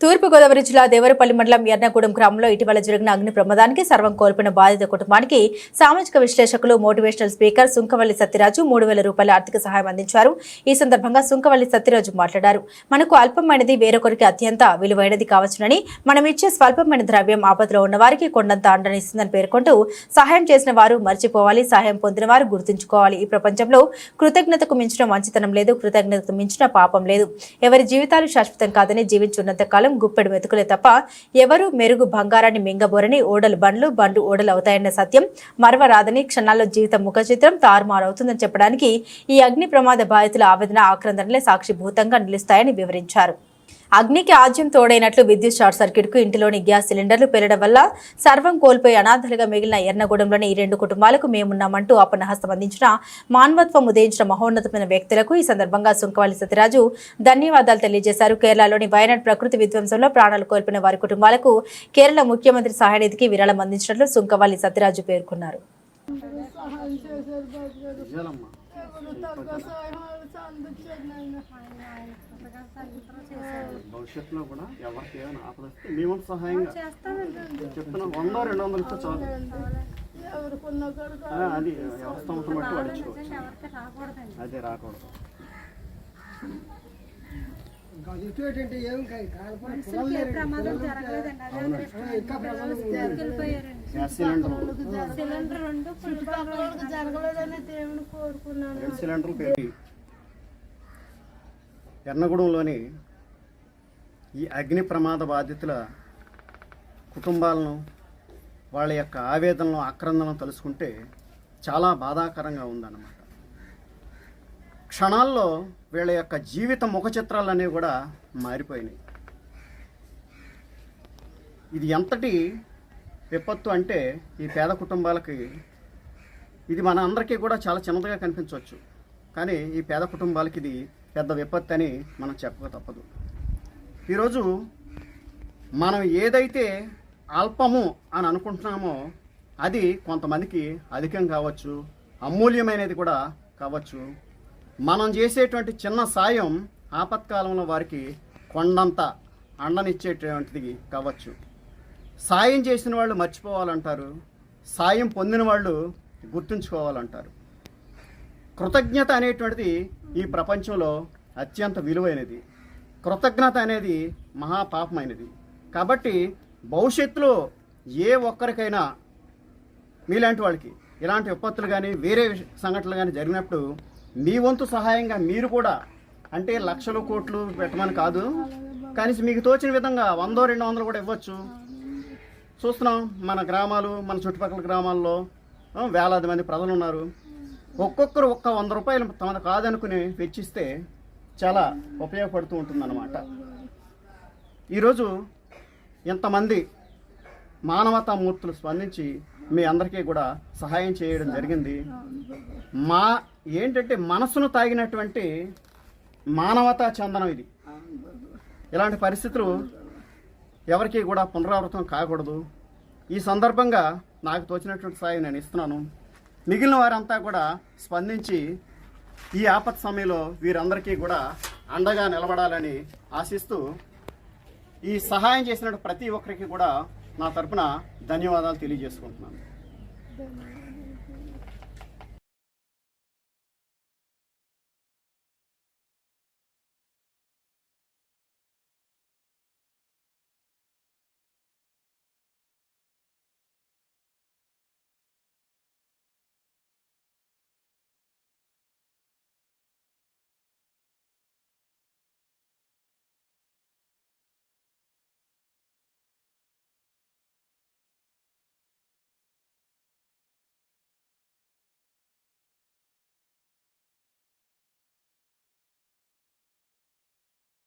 తూర్పుగోదావరి జిల్లా దేవరపల్లి మండలం ఎర్నగూడెం గ్రామంలో ఇటీవల జరిగిన అగ్ని ప్రమాదానికి సర్వం కోల్పోయిన బాధిత కుటుంబానికి సామాజిక విశ్లేషకులు మోటివేషనల్ స్పీకర్ సుంకవల్లి సత్యరాజు మూడు వేల రూపాయల ఆర్థిక సహాయం అందించారు. ఈ సందర్భంగా సుంకవల్లి సత్యరాజు మాట్లాడారు. మనకు అల్పమైనది వేరొకరికి అత్యంత విలువైనది కావచ్చునని మనం ఇచ్చే స్వల్పమైన ద్రవ్యం ఆపదలో ఉన్న వారికి కొండంత అండనిస్తుందని పేర్కొంటూ సహాయం చేసిన వారు మర్చిపోవాలి సహాయం పొందిన వారు గుర్తుంచుకోవాలి. ఈ ప్రపంచంలో కృతజ్ఞతకు మించిన మంచితనం లేదు కృతజ్ఞతకు మించిన పాపం లేదు. ఎవరి జీవితాలు శాశ్వతం కాదని జీవించున్నంత కాలం గుప్పెడు మెతుకులే తప్ప ఎవరూ మెరుగు బంగారాన్ని మింగబోరని ఓడలు బండ్లు బండ్లు ఓడలు అవుతాయన్న సత్యం మరవరాదని క్షణాల్లో జీవితం ముఖచిత్రం తారుమారవుతుందని చెప్పడానికి ఈ అగ్ని ప్రమాద బాధితుల ఆవేదన ఆక్రందనలే సాక్షిభూతంగా నిలుస్తాయని వివరించారు. అగ్నికి ఆజ్యం తోడైనట్లు విద్యుత్ షార్ట్ సర్క్యూట్కు ఇంటిలోని గ్యాస్ సిలిండర్లు పేలడం వల్ల సర్వం కోల్పోయి అనాథలుగా మిగిలిన ఎర్నగూడెంలోని ఈ రెండు కుటుంబాలకు మేమున్నామంటూ అపనహస్తం అందించిన మానవత్వం ఉదయించిన మహోన్నతమైన వ్యక్తులకు ఈ సందర్భంగా సుంకవాలి సత్యరాజు ధన్యవాదాలు తెలియజేశారు. కేరళలోని వయనాడ్ ప్రకృతి విధ్వంసంలో ప్రాణాలు కోల్పోయిన వారి కుటుంబాలకు కేరళ ముఖ్యమంత్రి సహాయనిధికి విరాళం అందించినట్లు సుంకవాలి సత్యరాజు పేర్కొన్నారు. సహాయం చేశారు బాబు గారు నిజాలమ్మా ఎవరు తగ్గ సహాయాలు అందించారు నాయన భవిష్యత్తులో కూడా ఎవరికి ఏమైనా ఆపద వస్తే మేము సహాయంగా. చెప్తున్నాం వంద రెండు వందలు ఇస్తే చాలు. అది ఎవరి స్తోమతం బట్టి వాడించుకోవచ్చు అదే రాకూడదు. ఏం ప్రమాదం సిలిండర్ చుట్టుపక్కల జరగలేదని దేవుని కోరుకున్నాను. ఎర్నగూడెంలోని ఈ అగ్ని ప్రమాద బాధితుల కుటుంబాలను వాళ్ళ యొక్క ఆవేదనలు ఆక్రందనలు తలుసుకుంటే చాలా బాధాకరంగా ఉందన్నమాట. క్షణాల్లో వీళ్ళ యొక్క జీవిత ముఖ చిత్రాలన్నీ కూడా మారిపోయినాయి. ఇది ఎంతటి విపత్తు అంటే ఈ పేద కుటుంబాలకి ఇది మన అందరికీ కూడా చాలా చిన్నదిగా కనిపించవచ్చు. కానీ ఈ పేద కుటుంబాలకి ఇది పెద్ద విపత్తు అని మనం చెప్పక తప్పదు. ఈరోజు మనం ఏదైతే అల్పము అని అనుకుంటున్నామో అది కొంతమందికి అధికం కావచ్చు అమూల్యమైనది కూడా కావచ్చు. మనం చేసేటువంటి చిన్న సాయం ఆపత్కాలంలో వారికి కొండంత అండనిచ్చేటువంటిది కావచ్చు. సాయం చేసిన వాళ్ళు మర్చిపోవాలంటారు. సాయం పొందిన వాళ్ళు గుర్తుంచుకోవాలంటారు. కృతజ్ఞత అనేటువంటిది ఈ ప్రపంచంలో అత్యంత విలువైనది. కృతజ్ఞత అనేది మహాపాపమైనది. కాబట్టి భవిష్యత్తులో ఏ ఒక్కరికైనా మీలాంటి వాళ్ళకి ఇలాంటి విపత్తులు కానీ వేరే సంఘటనలు కానీ జరిగినప్పుడు మీ వంతు సహాయంగా మీరు కూడా అంటే లక్షలు కోట్లు పెట్టమని కాదు. కానీ మీకు తోచిన విధంగా వందో రెండు వందలు కూడా ఇవ్వచ్చు. చూస్తున్నాం మన గ్రామాలు మన చుట్టుపక్కల గ్రామాల్లో వేలాది మంది ప్రజలు ఉన్నారు. ఒక్కొక్కరు ఒక్క వంద రూపాయలు తమను కాదనుకుని వెచ్చిస్తే చాలా ఉపయోగపడుతూ ఉంటుందన్నమాట. ఈరోజు ఇంతమంది మానవతా మూర్తులు స్పందించి మీ అందరికీ కూడా సహాయం చేయడం జరిగింది. మా ఏంటంటే మనస్సును తాగినటువంటి మానవతా చందనం ఇది. ఇలాంటి పరిస్థితులు ఎవరికి కూడా పునరావృతం కాకూడదు. ఈ సందర్భంగా నాకు తోచినటువంటి సాయం నేను ఇస్తున్నాను. మిగిలిన వారంతా కూడా స్పందించి ఈ ఆపత్ సమయంలో వీరందరికీ కూడా అండగా నిలబడాలని ఆశిస్తూ ఈ సహాయం చేసినటువంటి ప్రతి ఒక్కరికి కూడా నా తరపున ధన్యవాదాలు తెలియజేసుకుంటున్నాను.